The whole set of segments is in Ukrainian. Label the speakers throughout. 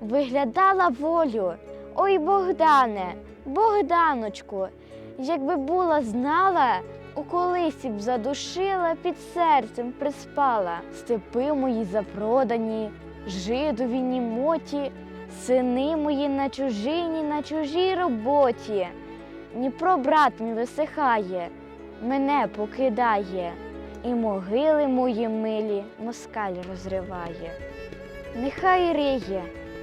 Speaker 1: виглядала волю. Ой, Богдане, Богданочку, якби була знала, у колисі б задушила, під серцем приспала. Степи мої запродані, жидові німоті, сини мої на чужині, на чужій роботі. Дніпро брат мій висихає, мене покидає, і могили мої милі москаль розриває. Нехай риє,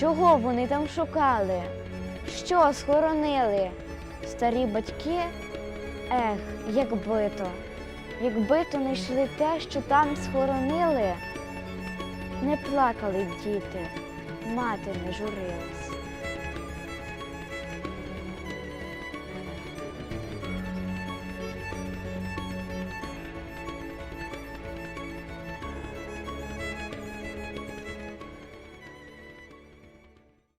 Speaker 1: Чого вони там шукали? Що схоронили? Старі батьки? Ех, якби то, якби то не йшли те, що там схоронили, не плакали б діти, мати не журилась.